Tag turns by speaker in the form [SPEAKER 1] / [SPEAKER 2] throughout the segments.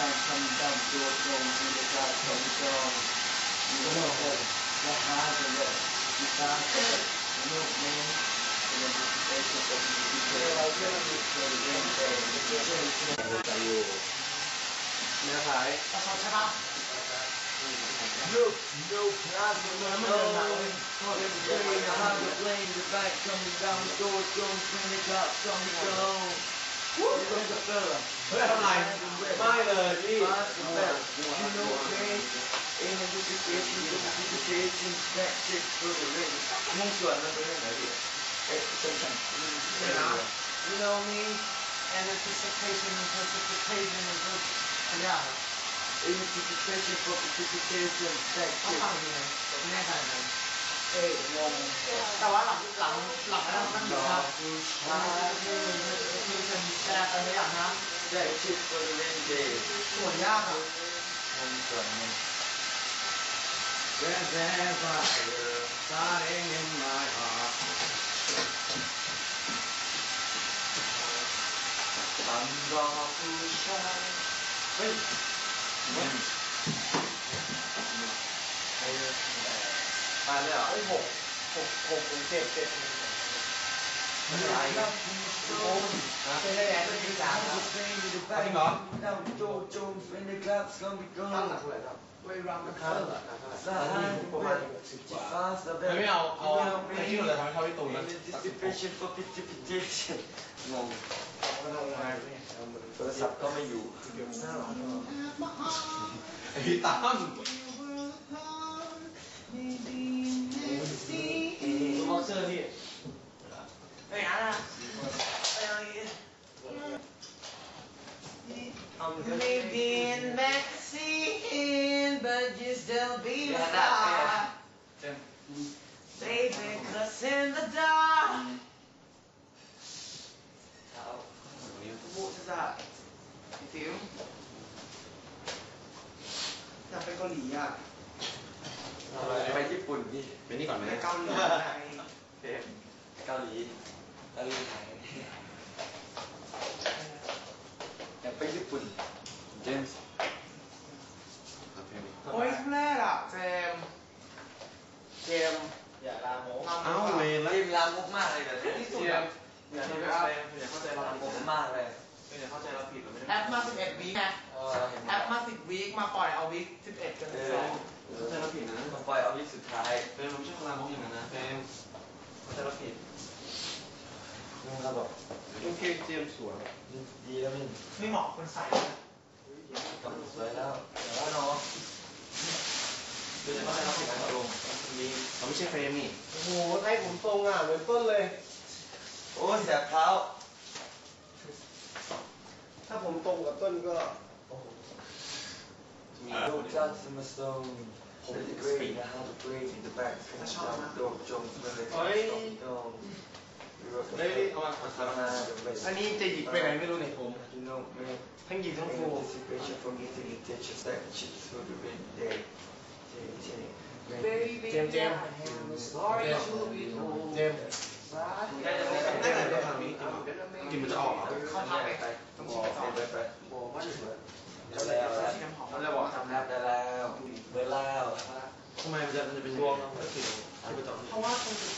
[SPEAKER 1] บ้านคำดำตัวตรงบรรยากาศของจองมีโลกเลยราคาจะเลยมีตาเกิดโลกนี้เป็นสิ่งที่จะเป็น สิ่งที่เราเชื่อถือเคยเรียนแต่ไม่เคยเชื่อถือ
[SPEAKER 2] ใจอยู่เนื้อขาย
[SPEAKER 3] กระสอบใช่ปะ
[SPEAKER 1] Look, no problem, no. Playing the hard, playing the back, coming down the door, don't bring the cops, coming down. You're going to fella.
[SPEAKER 2] เฮ้ยทำไรไม่เลยพี่
[SPEAKER 1] Fast and fast, you know me. Identification, identification, back check for the ring. มุ่งส่วนมันเป็นยังไงดิเอ๊ะเช่นกัน
[SPEAKER 3] You know me and anticipation and participation and per- อันยากอะ
[SPEAKER 1] Identification for participation, back
[SPEAKER 3] ต้อง
[SPEAKER 1] check.
[SPEAKER 3] ฟังดีนะไม่แน่ใจนะ
[SPEAKER 1] เอ๊ะงง
[SPEAKER 3] แต่ว่าหลังหลังหลังนั้นมันอยู่ครับอ่าคือคือ เป็นกระดาษอะไรอย่างนะ
[SPEAKER 1] back check for the ring day.
[SPEAKER 3] ส่วนยากอะ
[SPEAKER 1] มุ่งส่วนมัน
[SPEAKER 2] There's that fire starting in my heart
[SPEAKER 1] ตามรอผู้ชาย
[SPEAKER 2] เฮ้ย
[SPEAKER 1] มาเลยเหรอ
[SPEAKER 3] ไอ้หกหกหกถึงเจ็ดเจ็ด
[SPEAKER 1] ไม่เป็นไรครับ
[SPEAKER 3] โอ้ยเป็นไปที่สา
[SPEAKER 2] เหรอ
[SPEAKER 1] โจโจมเป็นในคลั
[SPEAKER 3] งเท่าไหร่ครับเวลามันเข้า
[SPEAKER 1] ให้
[SPEAKER 2] ที่เราจะทำให้เขาพี่ตูนนะ
[SPEAKER 1] งงโทรศัพท์ก็ไม่อยู่
[SPEAKER 2] ไอ้ตั้ม
[SPEAKER 3] Baby, cause in the dark. บูชาพี่ฟิวอยากไปเกาหลีอะ
[SPEAKER 1] ไปญี่ปุ่นดิ
[SPEAKER 2] ไปนี่ก่อนไหม
[SPEAKER 3] ไปเกาหลีไป
[SPEAKER 1] เกาหลีเกาหลีไหนอยากไปญี่ปุ่น เจมส์
[SPEAKER 3] โอ้ยทุเรศอะเจมส์เจมส์อย่าลาโม
[SPEAKER 2] เอ้าเวรแล้ว
[SPEAKER 1] เรียนลามกมากเลยแบบที่สุดอะ
[SPEAKER 3] อย่า
[SPEAKER 1] ที่
[SPEAKER 3] ที่
[SPEAKER 1] แบอย่าเข้าใจเราลามกมากเลย
[SPEAKER 2] อย่าเข้าใจเราผิดเราไม่
[SPEAKER 3] แอ
[SPEAKER 2] ได้
[SPEAKER 3] ปมา11วีคไง
[SPEAKER 1] เออเห็นไหม
[SPEAKER 3] แอปมา10วีคมาปล่อยเอาวีค11กัน
[SPEAKER 1] เล
[SPEAKER 3] ย
[SPEAKER 2] เข้าใจเราผิดนะ
[SPEAKER 1] มาปล่อยเอาวิสุดท้าย
[SPEAKER 2] เฟรมเราไม่ใช่คนลามกอย่างนั้นนะเฟรมเข้าใจเราผิด
[SPEAKER 1] มึงเราบอก
[SPEAKER 2] โอเคเจมส์สวย
[SPEAKER 1] ดีแล้วมึง
[SPEAKER 3] ไม่เหมาะคนใส่นะ
[SPEAKER 1] กลังสวยแล้วแต่ว่าน้อง
[SPEAKER 2] คือจะเข้าใจเราผิดนะตกลงมีเราไม่ใช่เฟรมนี่
[SPEAKER 3] โอ้โหให้ผมตรงอะเหมือนต้นเลย
[SPEAKER 1] อ้ยแสบเท้า
[SPEAKER 3] ถ้าผมตรงกับต้นก็
[SPEAKER 2] มี
[SPEAKER 1] ลูกจันทร์สมาโซนผมจะเกรดนะ how to break in the back จำโดดจงเมื่อไร
[SPEAKER 2] เฮ้ย
[SPEAKER 1] ต้อง
[SPEAKER 2] ได้ดิเอามาเอามา
[SPEAKER 3] อันนี้จะหยิกไปไหนไม่รู้เนี่ยผม
[SPEAKER 1] You know man
[SPEAKER 3] ทั้งหยิกทั้งฟู
[SPEAKER 1] anticipation for getting attention that shit through the rain day เจมส์เจมส์
[SPEAKER 3] เจมส์เจมส์เจมส์ เจมส์
[SPEAKER 2] ได้ได้ได้ทางนี้จริงกินมันจะออกเข้า
[SPEAKER 3] พักไป
[SPEAKER 1] ไป
[SPEAKER 3] ต้อง
[SPEAKER 1] บ
[SPEAKER 3] ชิ
[SPEAKER 1] อ
[SPEAKER 3] ม
[SPEAKER 1] ก
[SPEAKER 3] ต่อ
[SPEAKER 1] ไปไป
[SPEAKER 3] บอกว่าจะสวย
[SPEAKER 1] ได้แล้ว
[SPEAKER 3] ชิมน้ำหอม
[SPEAKER 2] เขาเลยบอก
[SPEAKER 1] ทำแล้วได้แล้วเบอร์แล้ว
[SPEAKER 2] ทำไมมันจะมันจะเป็นดวงไม่ผิดที่ไปต่อ
[SPEAKER 3] เพราะว่าตรงนี้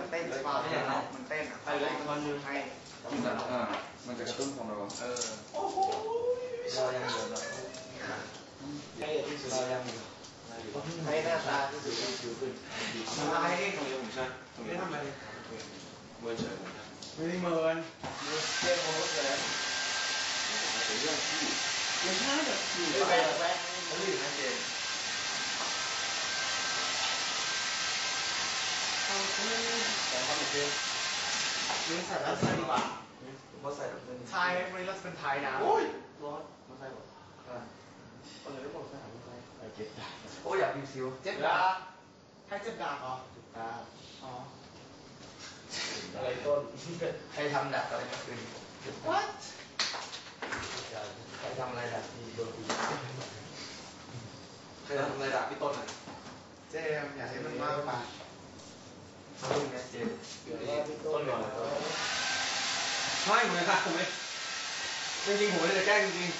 [SPEAKER 3] มันเต้นใช่ป่ะมันเต้นอะ
[SPEAKER 2] ไปเลยคนนึง
[SPEAKER 3] ให้
[SPEAKER 4] กินแล้วอ่ามันจะกระตุ้นความระวัง
[SPEAKER 2] เออ
[SPEAKER 3] โอ้โห
[SPEAKER 1] เรายังอยู่เนาะ
[SPEAKER 3] ให้ที่สุด
[SPEAKER 1] เรายังอยู่
[SPEAKER 3] ให้หน้าตาที่สุด
[SPEAKER 1] อยู่ขึ้น
[SPEAKER 3] มันลายเอง
[SPEAKER 2] ตรงนี้ผมใช่ตรง
[SPEAKER 3] ไม่
[SPEAKER 2] นี้
[SPEAKER 3] ทำอะไร
[SPEAKER 2] เมื่อเฉยผมใช่
[SPEAKER 3] ไม่ได้เมินเต้นโอ้โหเลย
[SPEAKER 2] เป็นเรื่อง ที่
[SPEAKER 3] ไม่ใช่แบบอยู่ไปแวะ
[SPEAKER 1] เขาอยู่นั่นเอง
[SPEAKER 3] แต่ความเป็นเรื่องนี่ใส่แล้วใส่ดีกว่า
[SPEAKER 1] ผมก็ใส่แบบนี้
[SPEAKER 3] ไทยวันนี้เราเป็นไทยนะ
[SPEAKER 2] โอ้ย
[SPEAKER 3] ร้อนมาใส่หมด
[SPEAKER 2] เออแล้วบอกใส่หางใส่ไอ้เจ็บ
[SPEAKER 1] โอ้อยากพิมซิว
[SPEAKER 3] เจ็บดาให้เจ็บดาเหรอ
[SPEAKER 2] ตา
[SPEAKER 3] อ๋อ
[SPEAKER 2] อะไรต้น
[SPEAKER 1] ใครทำดักอะไรเมื่อคืน
[SPEAKER 3] what
[SPEAKER 1] ไม่
[SPEAKER 3] ฆ่าผม
[SPEAKER 1] เลยจ
[SPEAKER 2] ริงๆผมไม่ได้แก้งจริง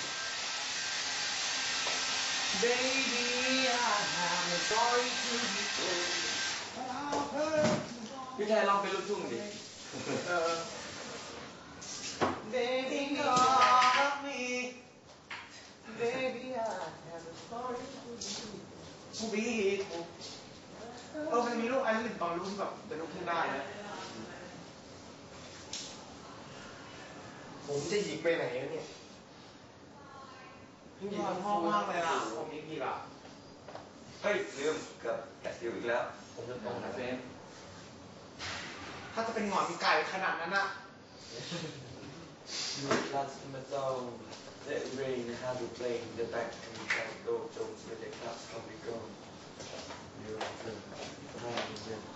[SPEAKER 5] Baby
[SPEAKER 1] พี่ชายลองไป็นลูกทุ่งดิ
[SPEAKER 5] ผมจะหยิกไปไหนวะเนี่ย
[SPEAKER 3] พี่ชอบพ่อมากเลยอะผมอีกอีกอะ
[SPEAKER 1] เฮ้ยลืมเกับแกะสิวอีกแล้ว ผมจะตรงนะเฟรม
[SPEAKER 3] ถ้าจะเป็นหงอนไก่ขนาดนั้นอะ
[SPEAKER 1] You last metal let rain how to play the back and can go jump with the class from the go you are the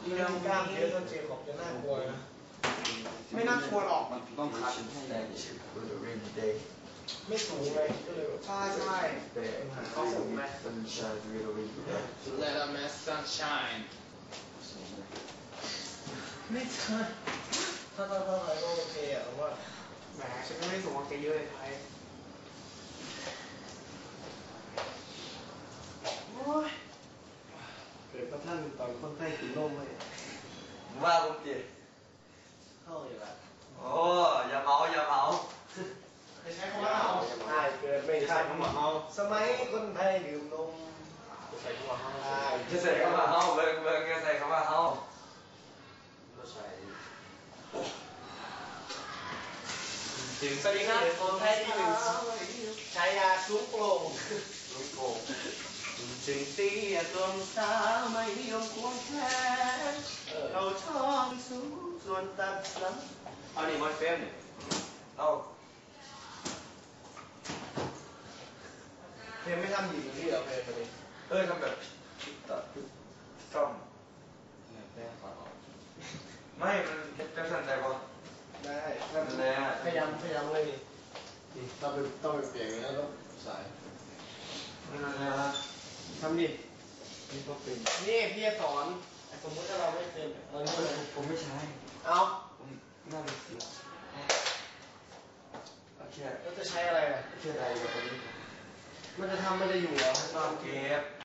[SPEAKER 5] เรื่องกล้ามเยอะจนเจ็บบอกจะน่ากลัวนะ
[SPEAKER 3] ไม่น่ากลัวหรอก
[SPEAKER 2] มันต้องคัด
[SPEAKER 1] ให้ได้ ship for the rainy day
[SPEAKER 5] ไม่สูงเลยก็เลยแบบ
[SPEAKER 3] ใช่ใช่
[SPEAKER 1] เขาสูงไหม sunshine will be there
[SPEAKER 5] Let a man sunshine ไม่ใช่ถ้าถ้าถ้าอะไรก็โอเคอะแต่ว่า
[SPEAKER 3] แหมฉันก็ไม่ได้สูงกว่าแกเยอะเลยไทยโอ้ย
[SPEAKER 5] เกิดพระท่านตอนคนไข้กินนมเลย
[SPEAKER 1] ว่าผมจี
[SPEAKER 5] เข้าอยู่ละ
[SPEAKER 1] โอ้อย่าเมาอย่าเมา
[SPEAKER 3] จะใช้คำว่าเอา
[SPEAKER 5] ใช่เกิดไม่ทันสมัยคนไทยดื่มนม
[SPEAKER 1] จะใส่คำว่าเฮา
[SPEAKER 5] ใช่
[SPEAKER 1] จะใส่คำว่าเฮาเบิ่งเบิ่งจะใส่คำว่าเฮาก็ใส่
[SPEAKER 5] สวัสดีครับคนไทยที่หนึ่งชายาสูงโปร่ง
[SPEAKER 1] ลูกโป่ง
[SPEAKER 5] ถึงเตี้ยตรงสาวไม่นิยมควงแขนเราชอบสูง ส่วนตัดสัน
[SPEAKER 1] เอานี่มันเฟรมนี่เอา
[SPEAKER 5] เพลงไม่ทำหญิงที่เราเพลงมาดิ
[SPEAKER 1] เออทำแบบตัดซ่อมไม่มันจะสั่นใจป่ะ
[SPEAKER 5] ได้
[SPEAKER 1] นั่นแหละ
[SPEAKER 5] พยายามพยายามเลยดิต้องไปต้องไปเปลี่ยนแล้วก็สาย
[SPEAKER 1] นั่นแหละ
[SPEAKER 5] ทำดิ
[SPEAKER 1] นี่ก็เป็น
[SPEAKER 5] นี่พี่จะสอน สมมติถ้าเราไม่เป็นเรา
[SPEAKER 1] เอ
[SPEAKER 5] ไม่
[SPEAKER 1] อผมผมไม่ใช้
[SPEAKER 5] เอา
[SPEAKER 1] ผมน่าจะเสียโอเค
[SPEAKER 5] แล้วจะใช้อะไรอะ
[SPEAKER 1] แค่ใดกับตัวนี้
[SPEAKER 5] มันจะทำมันจะอยู่เหรอ
[SPEAKER 1] ต้องเก็บ